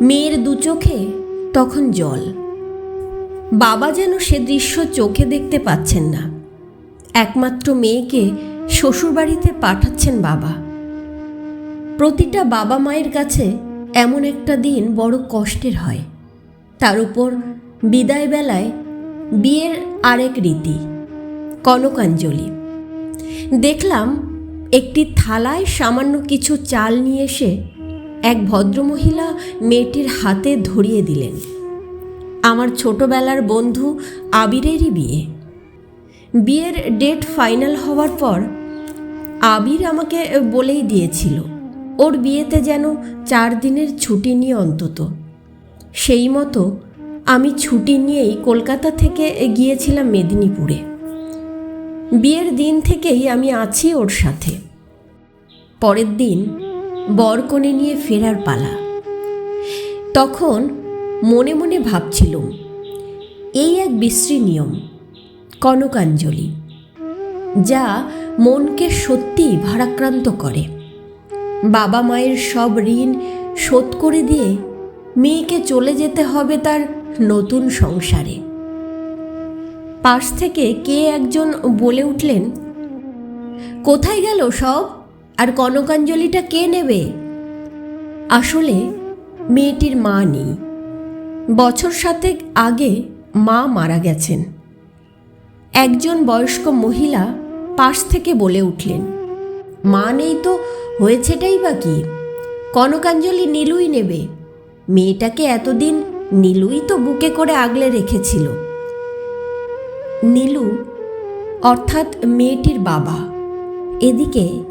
মেয়ের দু চোখে তখন জল। বাবা যেন সে দৃশ্য চোখে দেখতে পাচ্ছেন না। একমাত্র মেয়েকে শ্বশুরবাড়িতে পাঠাচ্ছেন বাবা। প্রতিটা বাবা মায়ের কাছে এমন একটা দিন বড় কষ্টের হয়। তার উপর বিদায় বেলায় বিয়ের আরেক রীতি, কনকাঞ্জলি। দেখলাম একটি থালায় সামান্য কিছু চাল নিয়ে এসে এক ভদ্রমহিলা মেয়েটির হাতে ধরিয়ে দিলেন। আমার ছোটবেলার বন্ধু আবিরেরই বিয়ে। বিয়ের ডেট ফাইনাল হওয়ার পর আবির আমাকে বলেই দিয়েছিল, ওর বিয়েতে যেন চার দিনের ছুটি নিয়ে অন্তত। সেই মতো আমি ছুটি নিয়েই কলকাতা থেকে গিয়েছিলাম মেদিনীপুরে। বিয়ের দিন থেকেই আমি আছি ওর সাথে। পরের দিন বরকনে নিয়ে ফেরার পালা। তখন মনে মনে ভাবছিলুম, এই এক বিশ্রী নিয়ম, কনকাঞ্জলি, যা মনকে সত্যিই ভারাক্রান্ত করে। বাবা মায়ের সব ঋণ শোধ করে দিয়ে মেয়েকে চলে যেতে হবে তার নতুন সংসারে। পাশ থেকে কে একজন বলে উঠলেন, কোথায় গেল সব? আর কনকাঞ্জলিটা কে নেবে? আসলে মেয়েটির মা নেই। বছর সাতেক আগে মা মারা গেছেন। একজন বয়স্ক মহিলা পাশ থেকে বলে উঠলেন, মা নেই তো, হয়েছেটাই বা কি? কনকাঞ্জলি নীলুই নেবে। মেয়েটাকে এতদিন নীলুই তো বুকে করে আগলে রেখেছিল। নীলু অর্থাৎ মেয়েটির বাবা। এদিকে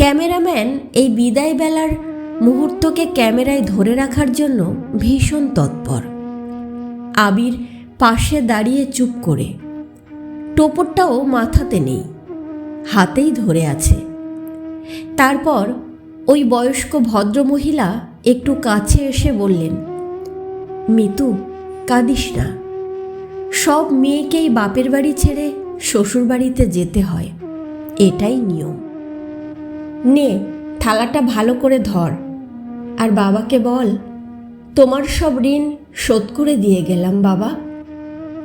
ক্যামেরাম্যান এই বিদায় বেলার মুহূর্তকে ক্যামেরায় ধরে রাখার জন্য ভীষণ তৎপর। আবির পাশে দাঁড়িয়ে চুপ করে। টোপরটাও মাথাতে নেই, হাতেই ধরে আছে। তারপর ওই বয়স্ক ভদ্রমহিলা একটু কাছে এসে বললেন, মিতু, কাঁদিস না। সব মেয়েকেই বাপের বাড়ি ছেড়ে শ্বশুর বাড়িতে যেতে হয়। এটাই নিয়ম। নে, থালাটা ভালো করে ধর। আর বাবাকে বল, তোমার সব ঋণ শোধ করে দিয়ে গেলাম বাবা।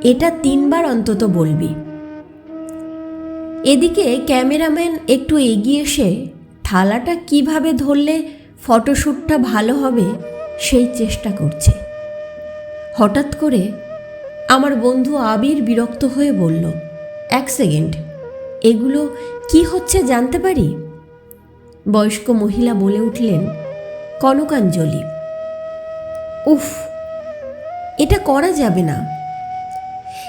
এটা তিনবার অন্তত বলবি। এদিকে ক্যামেরাম্যান একটু এগিয়ে এসে থালাটা কীভাবে ধরলে ফটোশ্যুটটা ভালো হবে সেই চেষ্টা করছে। হঠাৎ করে আমার বন্ধু আবির বিরক্ত হয়ে বলল, এক সেকেন্ড, এগুলো কি হচ্ছে জানতে পারি? বয়স্ক মহিলা বলে উঠলেন, কনকাঞ্জলি। উফ, এটা করা যাবে না।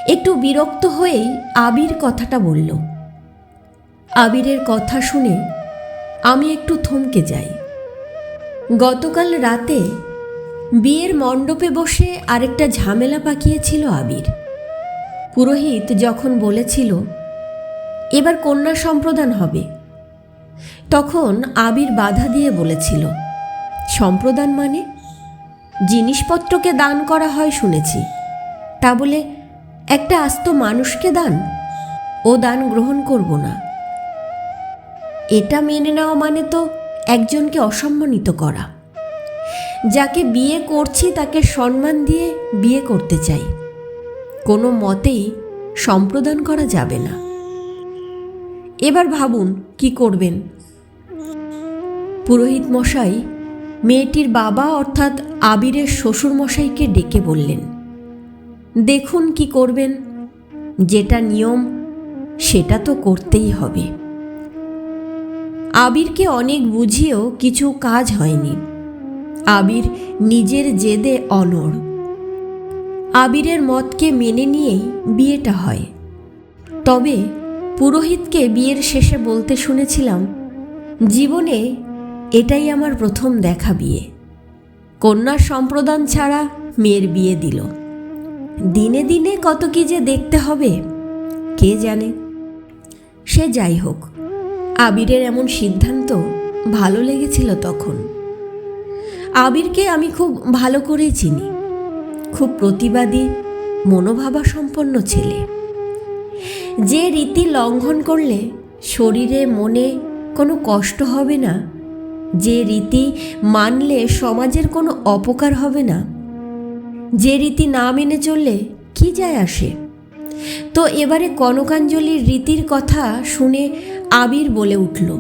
একটু বিরক্ত হয়েই আবির কথাটা বলল। আবিরের কথা শুনে আমি একটু থমকে যাই। গতকাল রাতে বিয়ের মণ্ডপে বসে আরেকটা ঝামেলা পাকিয়েছিল আবির। পুরোহিত যখন বলেছিল, এবার কন্যা সম্প্রদান হবে। তখন আবির বাধা দিয়ে বলেছিল, সম্প্রদান মানে? জিনিসপত্রকে দান করা হয় শুনেছি। তা বলে একটা আস্ত মানুষকে দান? ও দান গ্রহণ করব না। এটা মেনে নেওয়া মানে তো একজনকে অসম্মানিত করা। যাকে বিয়ে করছি তাকে সম্মান দিয়ে বিয়ে করতে চাই। কোনো মতেই সম্প্রদান করা যাবে না। এবার ভাবুন কি করবেন। পুরোহিত মশাই, মেয়েটির বাবা অর্থাৎ আবিরের শ্বশুর মশাইকে ডেকে বললেন, দেখুন কি করবেন, যেটা নিয়ম, সেটা তো করতেই হবে। আবিরকে অনেক বুঝিয়েও কিছু কাজ হয়নি। আবির নিজের জেদে অনড় আবিরের মতকে মেনে নিয়েই বিয়েটা হয়। তবে পুরোহিতকে বিয়ের শেষে বলতে শুনেছিলাম, জীবনে এটাই আমার প্রথম দেখা বিয়ে। কন্যা সম্প্রদান ছাড়া মেয়ের বিয়ে দিল। দিনে দিনে কত কি যে দেখতে হবে, কে জানে? সে যাই হোক, আবিরের এমন সিদ্ধান্ত ভালো লেগেছিল তখন। আবিরকে আমি খুব ভালো করেই চিনি। খুব প্রতিবাদী মনোভাবা সম্পন্ন ছেলে। যে রীতি লঙ্ঘন করলে শরীরে, মনে কোনো কষ্ট হবে না যে রীতি মানলে সমাজের কোনো অপকার হবে না। যে রীতি না মেনে চললে কি যায় আসে? তো এবারে কনকাঞ্জলির রীতির কথা শুনে আবির বলে উঠল,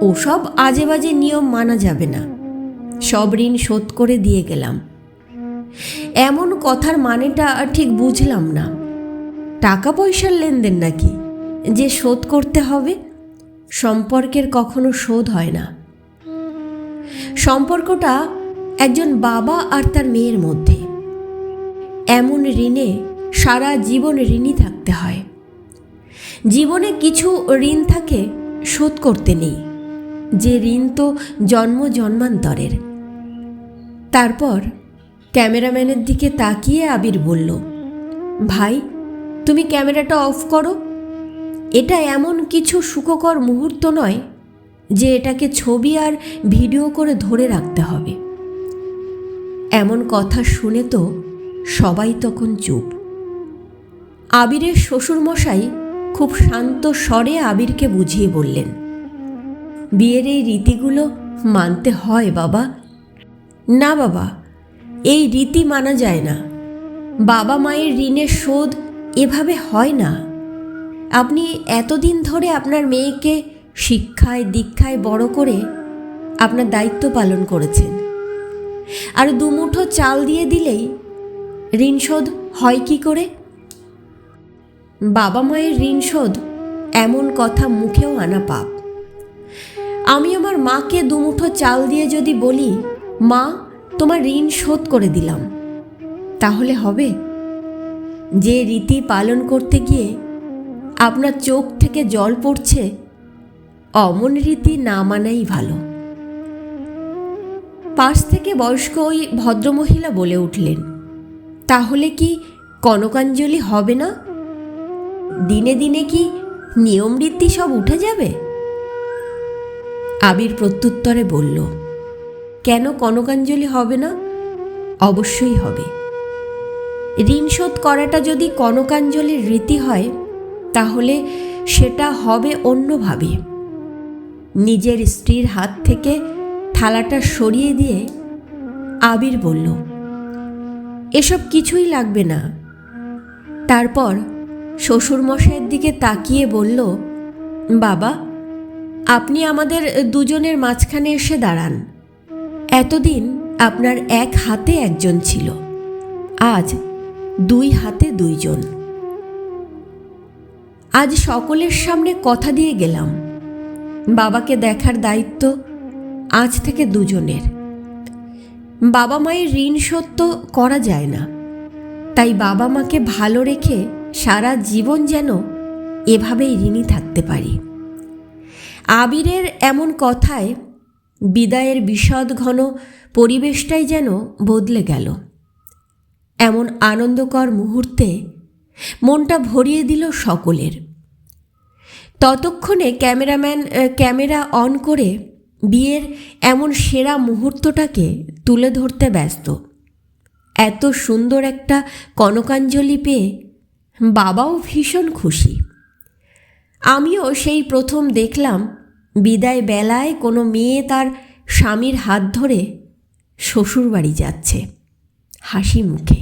ওসব আজে বাজে নিয়ম মানা যাবে না। সব ঋণ শোধ করে দিয়ে গেলাম। এমন কথার মানেটা ঠিক বুঝলাম না। টাকা পয়সার লেনদেন নাকি? যে শোধ করতে হবে? সম্পর্কের কখনো শোধ হয় না। সম্পর্কটা একজন বাবা আর তার মেয়ের মধ্যে। এমন ঋণে সারা জীবন ঋণই থাকতে হয়। জীবনে কিছু ঋণ থাকে, শোধ করতে নেই। যে ঋণ তো জন্ম জন্মান্তরের। তারপর ক্যামেরাম্যানের দিকে তাকিয়ে আবির বলল, ভাই, তুমি ক্যামেরাটা অফ করো। এটা এমন কিছু সুখকর মুহূর্ত নয় যে এটাকে ছবি আর ভিডিও করে ধরে রাখতে হবে। এমন কথা শুনে তো সবাই তখন চুপ। আবিরের শ্বশুরমশাই খুব শান্ত স্বরে আবিরকে বুঝিয়ে বললেন, বিয়ের এই রীতিগুলো মানতে হয় বাবা? না বাবা, এই রীতি মানা যায় না। বাবা মায়ের ঋণের শোধ এভাবে হয় না। আপনি এতদিন ধরে আপনার মেয়েকে শিক্ষায়, দীক্ষায় বড় করে আপনার দায়িত্ব পালন করেছেন। আর দুমুঠো চাল দিয়ে দিলেই ঋণ শোধ হয় কি করে? বাবা মায়ের ঋণ শোধ এমন কথা মুখেও আনা পাপ। আমি আমার মাকে দুমুঠো চাল দিয়ে যদি বলি, মা, তোমার ঋণ শোধ করে দিলাম। তাহলে হবে? যে রীতি পালন করতে গিয়ে আপনার চোখ থেকে জল পড়ছে অমন রীতি না মানাই ভালো। পাশ থেকে বয়স্ক ওই ভদ্রমহিলা বলে উঠলেন, তাহলে কি কনকাঞ্জলি হবে না? দিনে দিনে কি নিয়ম রীতি সব উঠে যাবে? আবির প্রত্যুত্তরে বলল, কেন কনকাঞ্জলি হবে না? অবশ্যই হবে। ঋণ শোধ করাটা যদি কনকাঞ্জলির রীতি হয়, তাহলে সেটা হবে অন্যভাবে। নিজের স্ত্রীর হাত থেকে থালাটা সরিয়ে দিয়ে আবির বলল, এসব কিছুই লাগবে না। তারপর শ্বশুরমশাইয়ের দিকে তাকিয়ে বলল, বাবা, আপনি আমাদের দুজনের মাঝখানে এসে দাঁড়ান। এতদিন আপনার এক হাতে একজন ছিল, আজ দুই হাতে দুইজন। আজ সকলের সামনে কথা দিয়ে গেলাম। বাবাকে দেখার দায়িত্ব আজ থেকে দুজনের। বাবা মায়ের ঋণ শোধ তো করা যায় না। তাই বাবা মাকে ভালো রেখে সারা জীবন যেন এভাবেই ঋণী থাকতে পারি। আবিরের এমন কথায় বিদায়ের বিষদ ঘন পরিবেশটাই যেন বদলে গেল। এমন আনন্দকর মুহূর্তে মনটা ভরিয়ে দিল সকলের। ততক্ষণে ক্যামেরাম্যান ক্যামেরা অন করে বিয়ের এমন সেরা মুহূর্তটাকে তুলে ধরতে ব্যস্ত। এত সুন্দর একটা কনকাঞ্জলি পেয়ে বাবাও ভীষণ খুশি। আমিও সেই প্রথম দেখলাম, বিদায় বেলায় কোনো মেয়ে তার স্বামীর হাত ধরে শ্বশুরবাড়ি যাচ্ছে, হাসি মুখে।